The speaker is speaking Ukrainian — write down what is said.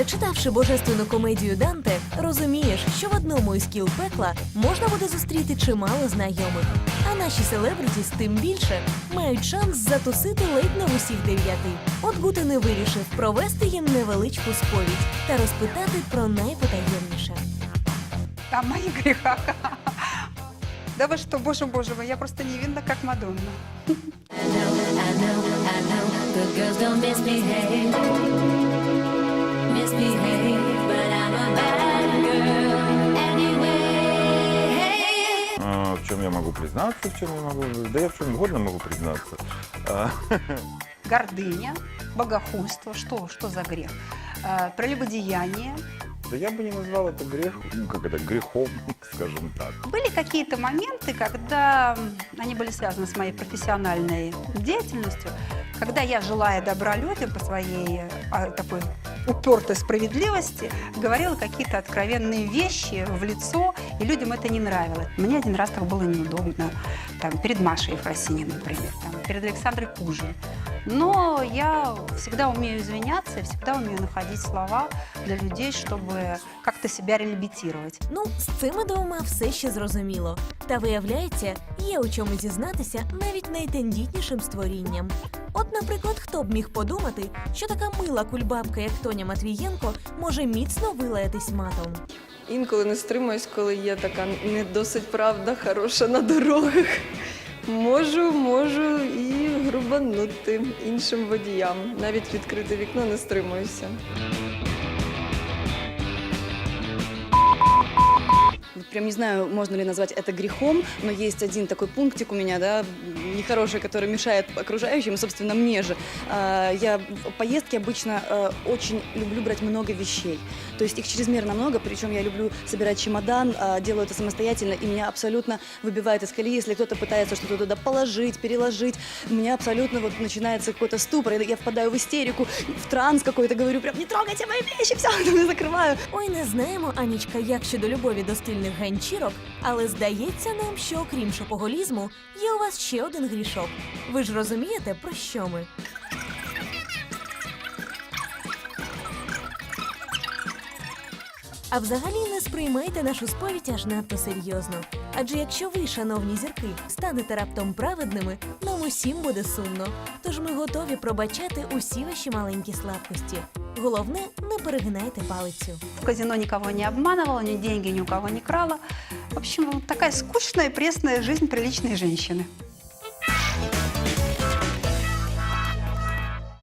Перечитавши божественну комедію Данте, розумієш, що в одному із кіл пекла можна буде зустріти чимало знайомих. А наші селебритіс тим більше мають шанс затусити ледь не в усіх дев'яти. От Гутен і вирішив провести їм невеличку сповідь та розпитати про найпотаємніше. О моих грехах. Да вы что, боже, боже мой, я просто невинна, как Мадонна. I know, I know, I know. Good girls don't. Misbehave, чем я могу признаться, в чем я могу... Да я в чем угодно могу признаться. А, Гордыня, богохульство, что, что за грех? Э, Прелюбодеяние. Да я бы не назвал это грех, ну как это, грехом, скажем так. Были какие-то моменты, когда они были связаны с моей профессиональной деятельностью, когда я, желая добра людям по своей а, такой упертой справедливости, говорила какие-то откровенные вещи в лицо, и людям это не нравилось. Мне один раз так было неудобно, там, перед Машей Ефросиней, например, там, перед Александрой Кужей. Но я всегда умею извиняться, и всегда умею находить слова для людей, чтобы как-то себя реабилитировать. Ну, з цими двома все ще зрозуміло. Та виявляється, є у чому зізнатися навіть найтендітнішим створінням. От, наприклад, хто б міг подумати, що така мила кульбабка, як Тоня Матвієнко, може міцно вилаятись матом. Інколи не стримуюсь, коли є така не досить правда хороша на дорогах. Можу, можу і грубанути іншим водіям. Навіть відкрите вікно не стримуюся. прям не знаю, можно ли назвать это грехом, но есть один такой пунктик у меня, да, нехороший, который мешает окружающим, и, собственно, мне же. А, Я в поездке обычно э, очень люблю брать много вещей. То есть их чрезмерно много, причем я люблю собирать чемодан, а, делаю это самостоятельно, и меня абсолютно выбивает из колеи, если кто-то пытается что-то туда положить, переложить. У меня абсолютно вот начинается какой-то ступор, и я впадаю в истерику, в транс какой-то, говорю прям, не трогайте мои вещи, все, закрываю. Ой, не знаємо, Анічка, як щодо любові до стильних ганчірок, але здається нам, що окрім шопоголізму, є у вас ще один грішок. Ви ж розумієте, про що ми? А взагалі не сприймайте нашу сповідь аж надто серйозно. Адже якщо ви, шановні зірки, станете раптом праведними, нам усім буде сумно. Тож ми готові пробачати усі ваші маленькі слабкості. Головне, не перегинайте палицю. В казино никого не обманывала, ни деньги ни у кого не крала. В общем, такая скучная и пресная жизнь приличной женщины.